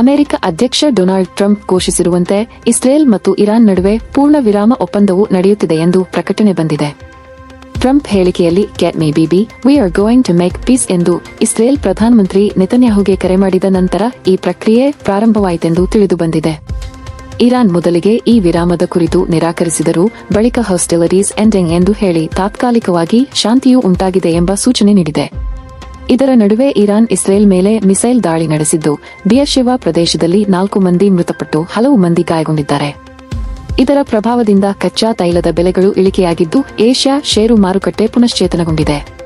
America ಅಧ್ಯಕ್ಷ Donald Trump ಘೋಷಿಸಿರುವಂತೆ Israel ಮತ್ತು ಇರಾನ್ ನಡುವೆ ಪೂರ್ಣ ವಿರಾಮ ಒಪ್ಪಂದವು ನಡೆಯುತ್ತಿದೆ ಎಂದು ಪ್ರಕಟಣೆ ಬಂದಿದೆ. ಟ್ರಂಪ್ ಹೇಳಿಕೆಯಲ್ಲಿ ಕ್ಯಾಟ್ May Bibi we are going to make peace ಎಂದು ಇಸ್ರೇಲ್ ಪ್ರಧಾನಮಂತ್ರಿ ನೆತನ್ಯಾಹುಗೆ ಕರೆ ಮಾಡಿದ ನಂತರ ಈ ಪ್ರಕ್ರಿಯೆ ಪ್ರಾರಂಭವಾಯಿತೆಂದು ತಿಳಿದುಬಂದಿದೆ. ಇರಾನ್ ಮೊದಲಿಗೆ ಈ ವಿರಾಮದ ಕುರಿತು ನಿರಾಕರಿಸಿದರೂ ಬಳಿಕ ಹಾಸ್ಟೆಲರೀಸ್ ಎಂಡಿಂಗ್ ಎಂದು ಹೇಳಿ ತಾತ್ಕಾಲಿಕವಾಗಿ ಶಾಂತಿಯು ಉಂಟಾಗಿದೆ ಎಂಬ ಸೂಚನೆ ನೀಡಿದೆ. ಇದರ ನಡುವೆ ಇರಾನ್, ಇಸ್ರೇಲ್ ಮೇಲೆ ಮಿಸೈಲ್ ದಾಳಿ ನಡೆಸಿದ್ದು. ಬಿಯರ್ಶಿವಾ ಪ್ರದೇಶದಲ್ಲಿ ನಾಲ್ಕು ಮಂದಿ ಮೃತಪಟ್ಟು ಹಲವು ಮಂದಿ ಗಾಯಗೊಂಡಿದ್ದಾರೆ. ಇದರ ಪ್ರಭಾವದಿಂದ ಕಚ್ಚಾ ತೈಲದ ಬೆಲೆಗಳು ಇಳಿಕೆಯಾಗಿದ್ದು, ಏಷ್ಯಾ ಷೇರು ಮಾರುಕಟ್ಟೆ ಪುನಶ್ಚೇತನಗೊಂಡಿದೆ.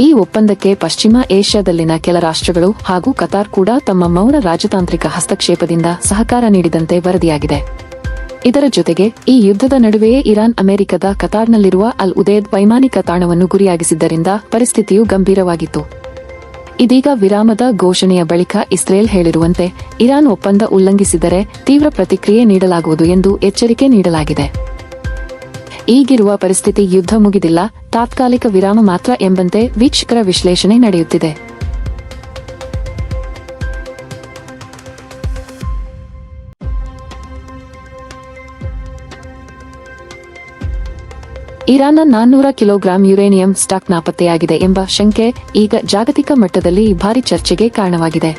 ಈ ಒಪ್ಪಂದಕ್ಕೆ ಪಶ್ಚಿಮ ಏಷ್ಯಾದಲ್ಲಿನ ಕೆಲ ರಾಷ್ಟ್ರಗಳು ಹಾಗೂ ಕತಾರ್ ಕೂಡ ತಮ್ಮ ಮೌನ ರಾಜತಾಂತ್ರಿಕ ಹಸ್ತಕ್ಷೇಪದಿಂದ ಸಹಕಾರ ನೀಡಿದಂತೆ ವರದಿಯಾಗಿದೆ. ಇದರ ಜೊತೆಗೆ, ಈ ಯುದ್ಧದ ನಡುವೆಯೇ ಇರಾನ್, ಅಮೆರಿಕದ ಕತಾರ್ನಲ್ಲಿರುವ ಅಲ್ ಉದೇದ್ ವೈಮಾನಿಕ ತಾಣವನ್ನು ಗುರಿಯಾಗಿಸಿದ್ದರಿಂದ ಪರಿಸ್ಥಿತಿಯು ಗಂಭೀರವಾಗಿತ್ತು. ಇದೀಗ ವಿರಾಮದ ಘೋಷಣೆಯ ಬಳಿಕ ಇಸ್ರೇಲ್ ಹೇಳಿರುವಂತೆ ಇರಾನ್ ಒಪ್ಪಂದ ಉಲ್ಲಂಘಿಸಿದರೆ ತೀವ್ರ ಪ್ರತಿಕ್ರಿಯೆ ನೀಡಲಾಗುವುದು ಎಂದು ಎಚ್ಚರಿಕೆ ನೀಡಲಾಗಿದೆ. ಈಗಿರುವ ಪರಿಸ್ಥಿತಿ ಯುದ್ಧ ಮುಗಿದಿಲ್ಲ, ತಾತ್ಕಾಲಿಕ ವಿರಾಮ ಮಾತ್ರ ಎಂಬಂತೆ ವೀಕ್ಷಕರ ವಿಶ್ಲೇಷಣೆ ನಡೆಯುತ್ತಿದೆ. ಇರಾನ್ನ ನಾನ್ನೂರ ಕಿಲೋಗ್ರಾಂ ಯುರೇನಿಯಂ ಸ್ಟಾಕ್ ನಾಪತ್ತೆಯಾಗಿದೆ ಎಂಬ ಶಂಕೆ ಈಗ ಜಾಗತಿಕ ಮಟ್ಟದಲ್ಲಿ ಭಾರಿ ಚರ್ಚೆಗೆ ಕಾರಣವಾಗಿದೆ.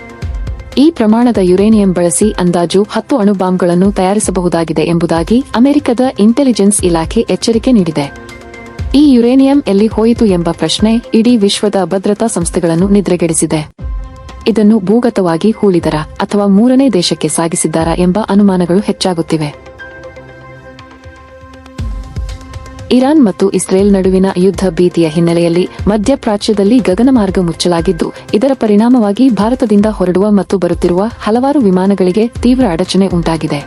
ಈ ಪ್ರಮಾಣದ ಯುರೇನಿಯಂ ಬಳಸಿ ಅಂದಾಜು ಹತ್ತು ಅಣು ಬಾಂಬ್ಗಳನ್ನು ತಯಾರಿಸಬಹುದಾಗಿದೆ ಎಂಬುದಾಗಿ ಅಮೆರಿಕದ ಇಂಟೆಲಿಜೆನ್ಸ್ ಇಲಾಖೆ ಎಚ್ಚರಿಕೆ ನೀಡಿದೆ. ಈ ಯುರೇನಿಯಂ ಎಲ್ಲಿ ಹೋಯಿತು ಎಂಬ ಪ್ರಶ್ನೆ ಇಡೀ ವಿಶ್ವದ ಭದ್ರತಾ ಸಂಸ್ಥೆಗಳನ್ನು ನಿದ್ರೆಗೆಡಿಸಿದೆ. ಇದನ್ನು ಭೂಗತವಾಗಿ ಹೂಳಿದರ ಅಥವಾ ಮೂರನೇ ದೇಶಕ್ಕೆ ಸಾಗಿಸಿದ್ದಾರಾ ಎಂಬ ಅನುಮಾನಗಳು ಹೆಚ್ಚಾಗುತ್ತಿವೆ. ಇರಾನ್ ಮತ್ತು ಇಸ್ರೇಲ್ ನಡುವಿನ ಯುದ್ಧ ಭೀತಿಯ ಹಿನ್ನೆಲೆಯಲ್ಲಿ ಮಧ್ಯಪ್ರಾಚ್ಯದಲ್ಲಿ ಗಗನಮಾರ್ಗ ಮುಚ್ಚಲಾಗಿದ್ದು, ಇದರ ಪರಿಣಾಮವಾಗಿ ಭಾರತದಿಂದ ಹೊರಡುವ ಮತ್ತು ಬರುತ್ತಿರುವ ಹಲವಾರು ವಿಮಾನಗಳಿಗೆ ತೀವ್ರ ಅಡಚಣೆ ಉಂಟಾಗಿದೆ.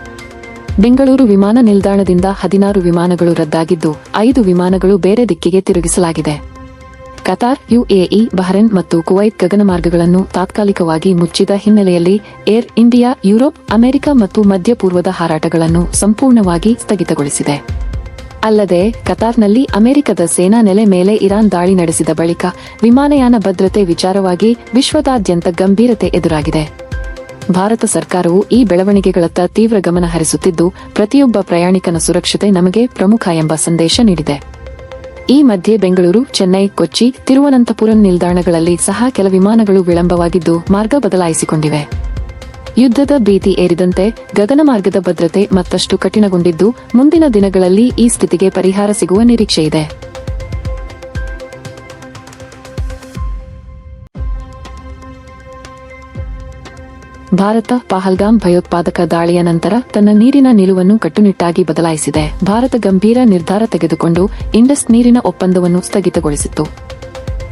ಬೆಂಗಳೂರು ವಿಮಾನ ನಿಲ್ದಾಣದಿಂದ ಹದಿನಾರು ವಿಮಾನಗಳು ರದ್ದಾಗಿದ್ದು, ಐದು ವಿಮಾನಗಳು ಬೇರೆ ದಿಕ್ಕಿಗೆ ತಿರುಗಿಸಲಾಗಿದೆ. ಕತಾರ್, ಯುಎಇ, ಬಹರೇನ್ ಮತ್ತು ಕುವೈತ್ ಗಗನಮಾರ್ಗಗಳನ್ನು ತಾತ್ಕಾಲಿಕವಾಗಿ ಮುಚ್ಚಿದ ಹಿನ್ನೆಲೆಯಲ್ಲಿ ಏರ್ ಇಂಡಿಯಾ, ಯುರೋಪ್, ಅಮೆರಿಕ ಮತ್ತು ಮಧ್ಯಪೂರ್ವದ ಹಾರಾಟಗಳನ್ನು ಸಂಪೂರ್ಣವಾಗಿ ಸ್ಥಗಿತಗೊಳಿಸಿದೆ. ಅಲ್ಲದೆ ಕತಾರ್ನಲ್ಲಿ ಅಮೆರಿಕದ ಸೇನಾ ನೆಲೆ ಮೇಲೆ ಇರಾನ್ ದಾಳಿ ನಡೆಸಿದ ಬಳಿಕ ವಿಮಾನಯಾನ ಭದ್ರತೆ ವಿಚಾರವಾಗಿ ವಿಶ್ವದಾದ್ಯಂತ ಗಂಭೀರತೆ ಎದುರಾಗಿದೆ. ಭಾರತ ಸರ್ಕಾರವು ಈ ಬೆಳವಣಿಗೆಗಳತ್ತ ತೀವ್ರ ಗಮನ ಹರಿಸುತ್ತಿದ್ದು, ಪ್ರತಿಯೊಬ್ಬ ಪ್ರಯಾಣಿಕನ ಸುರಕ್ಷತೆ ನಮಗೆ ಪ್ರಮುಖ ಎಂಬ ಸಂದೇಶ ನೀಡಿದೆ. ಈ ಮಧ್ಯೆ ಬೆಂಗಳೂರು, ಚೆನ್ನೈ, ಕೊಚ್ಚಿ, ತಿರುವನಂತಪುರಂ ನಿಲ್ದಾಣಗಳಲ್ಲಿ ಸಹ ಕೆಲ ವಿಮಾನಗಳು ವಿಳಂಬವಾಗಿದ್ದು, ಮಾರ್ಗ ಬದಲಾಯಿಸಿಕೊಂಡಿವೆ. ಯುದ್ಧದ ಭೀತಿ ಏರಿದಂತೆ ಗಗನಮಾರ್ಗದ ಭದ್ರತೆ ಮತ್ತಷ್ಟು ಕಠಿಣಗೊಂಡಿದ್ದು ಮುಂದಿನ ದಿನಗಳಲ್ಲಿ ಈ ಸ್ಥಿತಿಗೆ ಪರಿಹಾರ ಸಿಗುವ ನಿರೀಕ್ಷೆಯಿದೆ ಭಾರತ ಪಹಲ್ಗಾಮ್ ಭಯೋತ್ಪಾದಕ ದಾಳಿಯ ನಂತರ ತನ್ನ ನೀರಿನ ನಿಲುವನ್ನು ಕಟ್ಟುನಿಟ್ಟಾಗಿ ಬದಲಾಯಿಸಿದೆ. ಭಾರತ ಗಂಭೀರ ನಿರ್ಧಾರ ತೆಗೆದುಕೊಂಡು ಇಂಡಸ್ ನೀರಿನ ಒಪ್ಪಂದವನ್ನು ಸ್ಥಗಿತಗೊಳಿಸಿತ್ತು.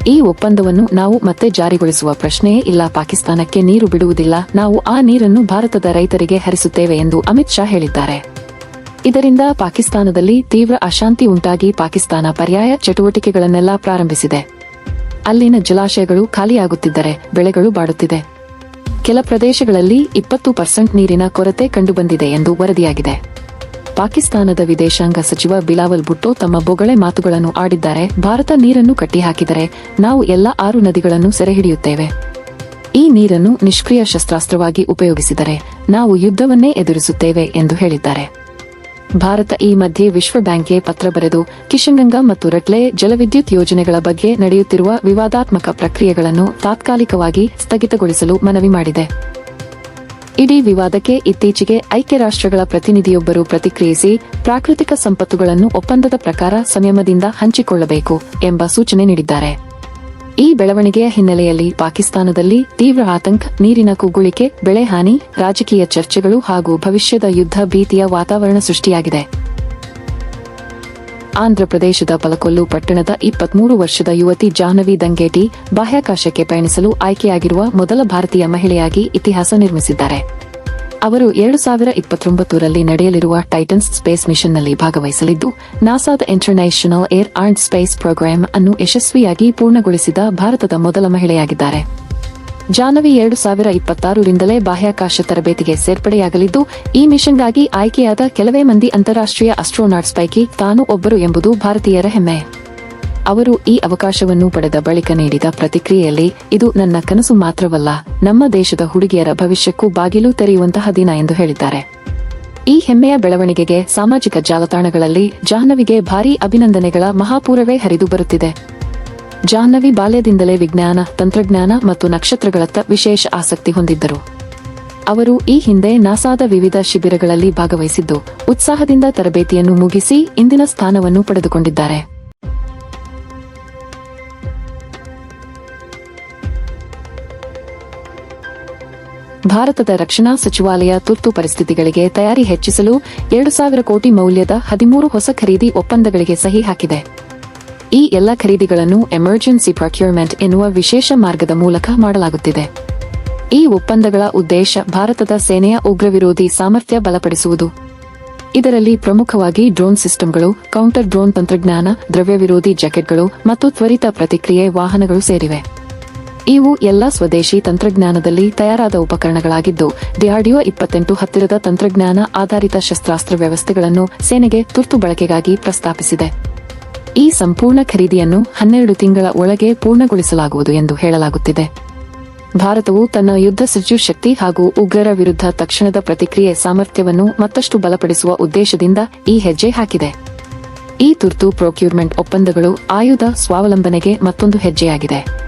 ಈ ಒಪ್ಪಂದವನ್ನು ನಾವು ಮತ್ತೆ ಜಾರಿಗೊಳಿಸುವ ಪ್ರಶ್ನೆಯೇ ಇಲ್ಲ. ಪಾಕಿಸ್ತಾನಕ್ಕೆ ನೀರು ಬಿಡುವುದಿಲ್ಲ. ನಾವು ಆ ನೀರನ್ನು ಭಾರತದ ರೈತರಿಗೆ ಹರಿಸುತ್ತೇವೆ ಎಂದು ಅಮಿತ್ ಶಾ ಹೇಳಿದ್ದಾರೆ. ಇದರಿಂದ ಪಾಕಿಸ್ತಾನದಲ್ಲಿ ತೀವ್ರ ಅಶಾಂತಿ ಉಂಟಾಗಿ ಪಾಕಿಸ್ತಾನ ಪರ್ಯಾಯ ಚಟುವಟಿಕೆಗಳನ್ನೆಲ್ಲ ಪ್ರಾರಂಭಿಸಿದೆ. ಅಲ್ಲಿನ ಜಲಾಶಯಗಳು ಖಾಲಿಯಾಗುತ್ತಿದ್ದರೆ ಬೆಳೆಗಳು ಬಾಡುತ್ತಿದೆ. ಕೆಲ ಪ್ರದೇಶಗಳಲ್ಲಿ ಇಪ್ಪತ್ತು ಪರ್ಸೆಂಟ್ ನೀರಿನ ಕೊರತೆ ಕಂಡುಬಂದಿದೆ ಎಂದು ವರದಿಯಾಗಿದೆ. ಪಾಕಿಸ್ತಾನದ ವಿದೇಶಾಂಗ ಸಚಿವ ಬಿಲಾವಲ್ ಭುಟ್ಟೋ ತಮ್ಮ ಬೊಗಳೆ ಮಾತುಗಳನ್ನು ಆಡಿದ್ದಾರೆ. ಭಾರತ ನೀರನ್ನು ಕಟ್ಟಿಹಾಕಿದರೆ ನಾವು ಎಲ್ಲ ಆರು ನದಿಗಳನ್ನು ಸೆರೆಹಿಡಿಯುತ್ತೇವೆ. ಈ ನೀರನ್ನು ನಿಷ್ಕ್ರಿಯ ಶಸ್ತ್ರಾಸ್ತ್ರವಾಗಿ ಉಪಯೋಗಿಸಿದರೆ ನಾವು ಯುದ್ಧವನ್ನೇ ಎದುರಿಸುತ್ತೇವೆ ಎಂದು ಹೇಳಿದ್ದಾರೆ. ಭಾರತ ಈ ಮಧ್ಯೆ ವಿಶ್ವ ಬ್ಯಾಂಕ್ಗೆ ಪತ್ರ ಬರೆದು, ಕಿಶನ್ಗಂಗಾ ಮತ್ತು ರಟ್ಲೆ ಜಲವಿದ್ಯುತ್ ಯೋಜನೆಗಳ ಬಗ್ಗೆ ನಡೆಯುತ್ತಿರುವ ವಿವಾದಾತ್ಮಕ ಪ್ರಕ್ರಿಯೆಗಳನ್ನು ತಾತ್ಕಾಲಿಕವಾಗಿ ಸ್ಥಗಿತಗೊಳಿಸಲು ಮನವಿ ಮಾಡಿದೆ. ಇಡೀ ವಿವಾದಕ್ಕೆ ಇತ್ತೀಚೆಗೆ ಐಕ್ಯರಾಷ್ಟ್ರಗಳ ಪ್ರತಿನಿಧಿಯೊಬ್ಬರು ಪ್ರತಿಕ್ರಿಯಿಸಿ ಪ್ರಾಕೃತಿಕ ಸಂಪತ್ತುಗಳನ್ನು ಒಪ್ಪಂದದ ಪ್ರಕಾರ ಸಂಯಮದಿಂದ ಹಂಚಿಕೊಳ್ಳಬೇಕು ಎಂಬ ಸೂಚನೆ ನೀಡಿದ್ದಾರೆ. ಈ ಬೆಳವಣಿಗೆಯ ಹಿನ್ನೆಲೆಯಲ್ಲಿ ಪಾಕಿಸ್ತಾನದಲ್ಲಿ ತೀವ್ರ ಆತಂಕ, ನೀರಿನ ಕುಗ್ಗುಳಿಕೆ ಬೆಳೆ ಹಾನಿ ರಾಜಕೀಯ ಚರ್ಚೆಗಳು ಹಾಗೂ ಭವಿಷ್ಯದ ಯುದ್ಧ ಭೀತಿಯ ವಾತಾವರಣ ಸೃಷ್ಟಿಯಾಗಿದೆ. ಆಂಧ್ರಪ್ರದೇಶದ ಪಲಕೊಲ್ಲು ಪಟ್ಟಣದ ಇಪ್ಪತ್ಮೂರು ವರ್ಷದ ಯುವತಿ ಜಾಹ್ನವಿ ದಂಗೇಟಿ ಬಾಹ್ಯಾಕಾಶಕ್ಕೆ ಪಯಣಿಸಲು ಆಯ್ಕೆಯಾಗಿರುವ ಮೊದಲ ಭಾರತೀಯ ಮಹಿಳೆಯಾಗಿ ಇತಿಹಾಸ ನಿರ್ಮಿಸಿದ್ದಾರೆ. ಅವರು ಎರಡು ಸಾವಿರ ಇಪ್ಪತ್ತೊಂಬತ್ತರಲ್ಲಿ ನಡೆಯಲಿರುವ ಟೈಟನ್ಸ್ ಸ್ಪೇಸ್ ಮಿಷನ್ನಲ್ಲಿ ಭಾಗವಹಿಸಲಿದ್ದು, ನಾಸಾದ international air and space program ಅನ್ನು ಯಶಸ್ವಿಯಾಗಿ ಪೂರ್ಣಗೊಳಿಸಿದ ಭಾರತದ ಮೊದಲ ಮಹಿಳೆಯಾಗಿದ್ದಾರೆ. ಜಾಹ್ನವಿ ಎರಡು ಸಾವಿರ ಇಪ್ಪತ್ತಾರರಿಂದಲೇ ಬಾಹ್ಯಾಕಾಶ ತರಬೇತಿಗೆ ಸೇರ್ಪಡೆಯಾಗಲಿದ್ದು, ಈ ಮಿಷನ್ಗಾಗಿ ಆಯ್ಕೆಯಾದ ಕೆಲವೇ ಮಂದಿ ಅಂತಾರಾಷ್ಟ್ರೀಯ ಅಸ್ಟ್ರೋನಾಟ್ಸ್ ಪೈಕಿ ತಾನು ಒಬ್ಬರು ಎಂಬುದು ಭಾರತೀಯರ ಹೆಮ್ಮೆ. ಅವರು ಈ ಅವಕಾಶವನ್ನು ಪಡೆದ ಬಳಿಕ ನೀಡಿದ ಪ್ರತಿಕ್ರಿಯೆಯಲ್ಲಿ, ಇದು ನನ್ನ ಕನಸು ಮಾತ್ರವಲ್ಲ, ನಮ್ಮ ದೇಶದ ಹುಡುಗಿಯರ ಭವಿಷ್ಯಕ್ಕೂ ಬಾಗಿಲು ತೆರೆಯುವಂತಹ ದಿನ ಎಂದು ಹೇಳಿದ್ದಾರೆ. ಈ ಹೆಮ್ಮೆಯ ಬೆಳವಣಿಗೆಗೆ ಸಾಮಾಜಿಕ ಜಾಲತಾಣಗಳಲ್ಲಿ ಜಾಹ್ನವಿಗೆ ಭಾರೀ ಅಭಿನಂದನೆಗಳ ಮಹಾಪೂರವೇ ಹರಿದು ಬರುತ್ತಿದೆ. ಜಾಹ್ನವಿ ಬಾಲ್ಯದಿಂದಲೇ ವಿಜ್ಞಾನ, ತಂತ್ರಜ್ಞಾನ ಮತ್ತು ನಕ್ಷತ್ರಗಳತ್ತ ವಿಶೇಷ ಆಸಕ್ತಿ ಹೊಂದಿದ್ದರು. ಅವರು ಈ ಹಿಂದೆ ನಾಸಾದ ವಿವಿಧ ಶಿಬಿರಗಳಲ್ಲಿ ಭಾಗವಹಿಸಿದ್ದು, ಉತ್ಸಾಹದಿಂದ ತರಬೇತಿಯನ್ನು ಮುಗಿಸಿ ಇಂದಿನ ಸ್ಥಾನವನ್ನು ಪಡೆದುಕೊಂಡಿದ್ದಾರೆ. ಭಾರತದ ರಕ್ಷಣಾ ಸಚಿವಾಲಯ ತುರ್ತು ಪರಿಸ್ಥಿತಿಗಳಿಗೆ ತಯಾರಿ ಹೆಚ್ಚಿಸಲು ಎರಡು ಸಾವಿರ ಕೋಟಿ ಮೌಲ್ಯದ ಹದಿಮೂರು ಹೊಸ ಖರೀದಿ ಒಪ್ಪಂದಗಳಿಗೆ ಸಹಿ ಹಾಕಿದೆ. ಈ ಎಲ್ಲ ಖರೀದಿಗಳನ್ನು ಎಮರ್ಜೆನ್ಸಿ ಪ್ರೊಕ್ಯೂರ್ಮೆಂಟ್ ಎನ್ನುವ ವಿಶೇಷ ಮಾರ್ಗದ ಮೂಲಕ ಮಾಡಲಾಗುತ್ತಿದೆ. ಈ ಒಪ್ಪಂದಗಳ ಉದ್ದೇಶ ಭಾರತದ ಸೇನೆಯ ಉಗ್ರ ವಿರೋಧಿ ಸಾಮರ್ಥ್ಯ ಬಲಪಡಿಸುವುದು. ಇದರಲ್ಲಿ ಪ್ರಮುಖವಾಗಿ ಡ್ರೋನ್ ಸಿಸ್ಟಂಗಳು ಕೌಂಟರ್ ಡ್ರೋನ್ ತಂತ್ರಜ್ಞಾನ ದ್ರವ್ಯ ವಿರೋಧಿ ಜಾಕೆಟ್ಗಳು ಮತ್ತು ತ್ವರಿತ ಪ್ರತಿಕ್ರಿಯೆ ವಾಹನಗಳು ಸೇರಿವೆ. ಇವು ಎಲ್ಲ ಸ್ವದೇಶಿ ತಂತ್ರಜ್ಞಾನದಲ್ಲಿ ತಯಾರಾದ ಉಪಕರಣಗಳಾಗಿದ್ದು, ಡಿಆರ್ಡಿಒ ಇಪ್ಪತ್ತೆಂಟು ಹತ್ತಿರದ ತಂತ್ರಜ್ಞಾನ ಆಧಾರಿತ ಶಸ್ತ್ರಾಸ್ತ್ರ ವ್ಯವಸ್ಥೆಗಳನ್ನು ಸೇನೆಗೆ ತುರ್ತು ಬಳಕೆಗಾಗಿ ಪ್ರಸ್ತಾಪಿಸಿದೆ. ಈ ಸಂಪೂರ್ಣ ಖರೀದಿಯನ್ನು ಹನ್ನೆರಡು ತಿಂಗಳ ಒಳಗೆ ಪೂರ್ಣಗೊಳಿಸಲಾಗುವುದು ಎಂದು ಹೇಳಲಾಗುತ್ತಿದೆ. ಭಾರತವು ತನ್ನ ಯುದ್ಧ ಸಜ್ಜು ಶಕ್ತಿ ಹಾಗೂ ಉಗ್ರರ ವಿರುದ್ಧ ತಕ್ಷಣದ ಪ್ರತಿಕ್ರಿಯೆ ಸಾಮರ್ಥ್ಯವನ್ನು ಮತ್ತಷ್ಟು ಬಲಪಡಿಸುವ ಉದ್ದೇಶದಿಂದ ಈ ಹೆಜ್ಜೆ ಹಾಕಿದೆ. ಈ ತುರ್ತು ಪ್ರೊಕ್ಯೂರ್ಮೆಂಟ್ ಒಪ್ಪಂದಗಳು ಆಯುಧ ಸ್ವಾವಲಂಬನೆಗೆ ಮತ್ತೊಂದು ಹೆಜ್ಜೆಯಾಗಿದೆ.